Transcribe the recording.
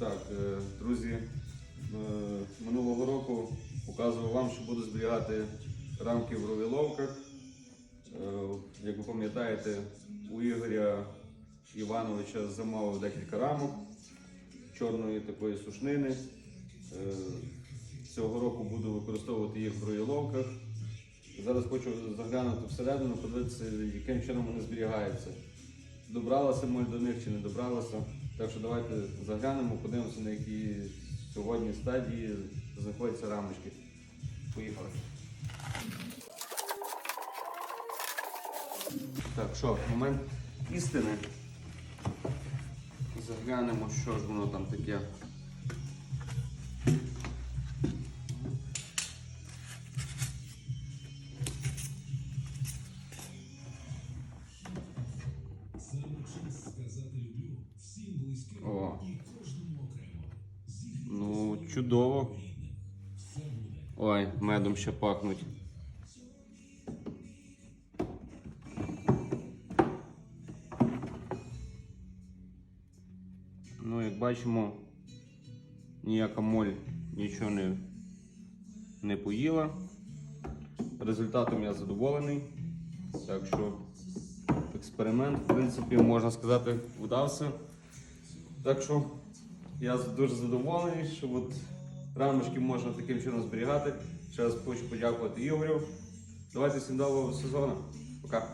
Так, е, друзі, е, минулого року показував вам, що буду зберігати рамки в ровіловках. Е, Як ви пам'ятаєте, у Ігоря Івановича замовив декілька рамок чорної такої сушнини. Цього року буду використовувати їх в роїловках. Зараз хочу заглянути всередину, подивитися, яким чином вони зберігаються. Добралася моль до них чи не добралася. Так що давайте заглянемо, подивимося, на які сьогодні стадії знаходяться рамочки. Поїхали. Так, що, момент істини. Заглянемо, що ж воно там таке. О. Ну, чудово. Ой, медом ще пахнуть. Ну, як бачимо, ніяка моль нічого не, не поїла. Результатом я задоволений. Так що експеримент, в принципі, можна сказати, вдався. Так що я дуже задоволений, що от рамочки можна таким чином зберігати. Ще раз хочу подякувати Ігорю. Давайте всім доброго сезону. Пока.